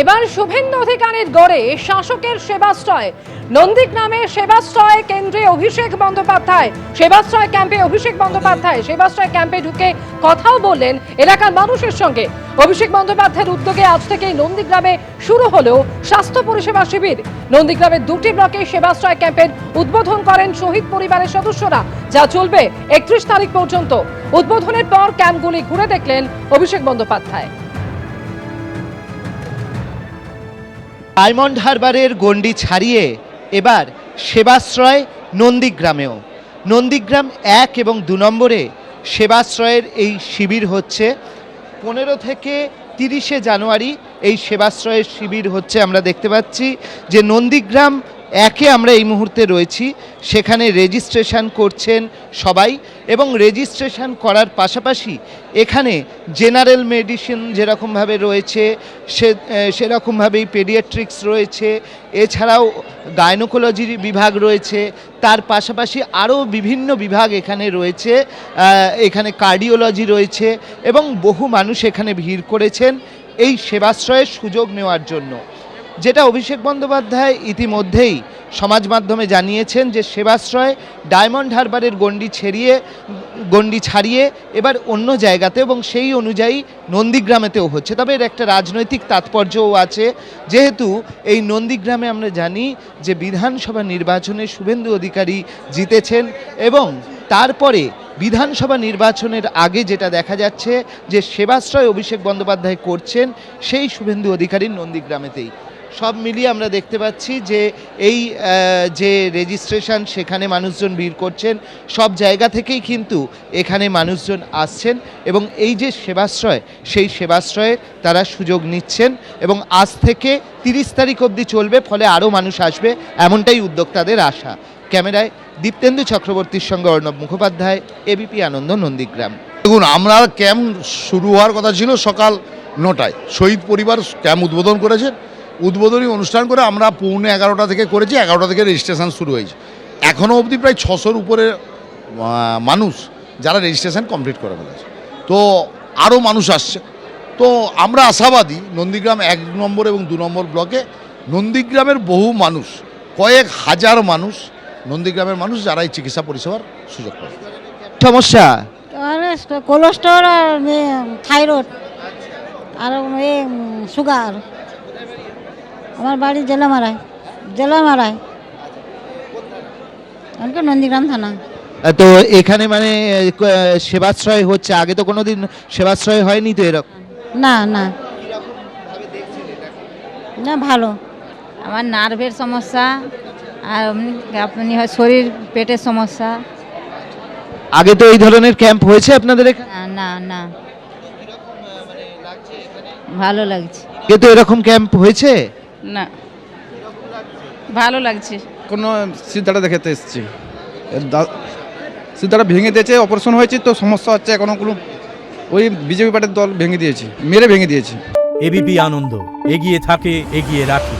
এবার শুভেন্দু অধিকারের গড়ে শাসকের সেবাশ্রয়। নন্দিক নামে সেবাশ্রয় কেন্দ্রে অভিষেক বন্দ্যোপাধ্যায়। সেবাশ্রয় ক্যাম্পে অভিষেক বন্দ্যোপাধ্যায়। সেবাশ্রয় ক্যাম্পে ঢুকে কথাও বললেন এলাকার মানুষের সঙ্গে। অভিষেক বন্দ্যোপাধ্যায়ের উদ্যোগে আজ থেকেই নন্দীগ্রামে শুরু হলো স্বাস্থ্য পরিষেবা শিবির। নন্দীগ্রামের দুটি ব্লকে সেবাশ্রয় ক্যাম্পের উদ্বোধন করেন শহীদ পরিবারের সদস্যরা, যা চলবে একত্রিশ তারিখ পর্যন্ত। উদ্বোধনের পর ক্যাম্পগুলি ঘুরে দেখলেন অভিষেক বন্দ্যোপাধ্যায়। ডায়মন্ড হারবারের গণ্ডি ছাড়িয়ে এবার সেবাশ্রয় নন্দীগ্রামেও। নন্দীগ্রাম এক এবং দু নম্বরে সেবাশ্রয়ের এই শিবির হচ্ছে। পনেরো থেকে তিরিশে জানুয়ারি এই সেবাশ্রয়ের শিবির হচ্ছে, আমরা দেখতে পাচ্ছি যে নন্দীগ্রাম একে আমরা এই মুহূর্তে রয়েছি। সেখানে রেজিস্ট্রেশন করছেন সবাই এবং রেজিস্ট্রেশন করার পাশাপাশি এখানে জেনারেল মেডিসিন যেরকমভাবে রয়েছে, সে সেরকমভাবেই পেডিয়াট্রিক্স রয়েছে, এছাড়াও গাইনোকোলজির বিভাগ রয়েছে, তার পাশাপাশি আরও বিভিন্ন বিভাগ এখানে রয়েছে এখানে কার্ডিওলজি রয়েছে এবং বহু মানুষ এখানে ভিড় করেছেন এই সেবাশ্রয়ের সুযোগ নেওয়ার জন্য। যেটা অভিষেক বন্দ্যোপাধ্যায় ইতিমধ্যেই সমাজ মাধ্যমে জানিয়েছেন যে সেবাশ্রয় ডায়মন্ড হারবারের গণ্ডি ছেড়িয়ে, গণ্ডি ছাড়িয়ে এবার অন্য জায়গাতে এবং সেই অনুযায়ী নন্দীগ্রামেতেও হচ্ছে। তবে এর একটা রাজনৈতিক তাৎপর্যও আছে। যেহেতু এই নন্দীগ্রামে আমরা জানি যে বিধানসভা নির্বাচনে শুভেন্দু অধিকারী জিতেছেন এবং তারপরে বিধানসভা নির্বাচনের আগে যেটা দেখা যাচ্ছে যে সেবাশ্রয় অভিষেক বন্দ্যোপাধ্যায় করছেন সেই শুভেন্দু অধিকারীর নন্দীগ্রামেতেই। সব মিলিয়ে আমরা দেখতে পাচ্ছি যে এই যে রেজিস্ট্রেশন সেখানে মানুষজন ভিড় করছেন, সব জায়গা থেকেই কিন্তু এখানে মানুষজন আসছেন এবং এই যে সেবাশ্রয়, সেই সেবাশ্রয়ে তারা সুযোগ নিচ্ছেন এবং আজ থেকে তিরিশ তারিখ অবধি চলবে, ফলে আরও মানুষ আসবে, এমনটাই উদ্যোক্তাদের আশা। ক্যামেরায় দীপ্তেন্দু চক্রবর্তীর সঙ্গে অর্ণব মুখোপাধ্যায় এবিপি আনন্দ, নন্দীগ্রাম। দেখুন, আমরা ক্যাম্প শুরু হওয়ার কথা ছিল সকাল নটায়। শহীদ পরিবার ক্যাম্প উদ্বোধন করেছে। উদ্বোধনী অনুষ্ঠান করে আমরা পৌনে এগারোটা থেকে করেছি এগারোটা থেকে রেজিস্ট্রেশন শুরু হয়েছে। এখনও অবধি প্রায় ছশোর উপরে মানুষ যারা রেজিস্ট্রেশন কমপ্লিট করে ফেলেছে। তো আরও মানুষ আসছে। তো আমরা আশাবাদী নন্দীগ্রাম এক নম্বর এবং দু নম্বর ব্লকে নন্দীগ্রামের বহু মানুষ কয়েক হাজার মানুষ নন্দীগ্রামের মানুষ যারা এই চিকিৎসা পরিষেবার সুযোগ পাবে। সমস্যা? আরে কোলেস্টোর আর থাইরয়েড। আর সুগার। আমার বাড়ি জেলামারায় জেলামারায়। আমাকে নন্দীগ্রাম থানা। তো এখানে মানে সেবাশ্রয় হচ্ছে আগে তো কোনোদিন সেবাশ্রয় হয়নি তো এরকম না না। না ভালো। আমার নার্ভের সমস্যা আর আপনি হয় শরীর পেটের সমস্যা। আগে তো এই ধরনের ক্যাম্প হয়েছে আপনাদের এখানে না না। ভালো লাগছে। আগে তো এরকম ক্যাম্প হয়েছে? না। ভালো লাগছে। কোনো সিদ্ধাটা দেখাতে এসেছি। সিদ্ধাটা ভেঙে দিয়েছে অপারেশন হয়েছে তো সমস্যা হচ্ছে এখনও কোনো ওই বিজেপি পার্টির দল ভেঙে দিয়েছে মেরে ভেঙে দিয়েছে। এবিপি আনন্দ এগিয়ে থাকে এগিয়ে রাখে।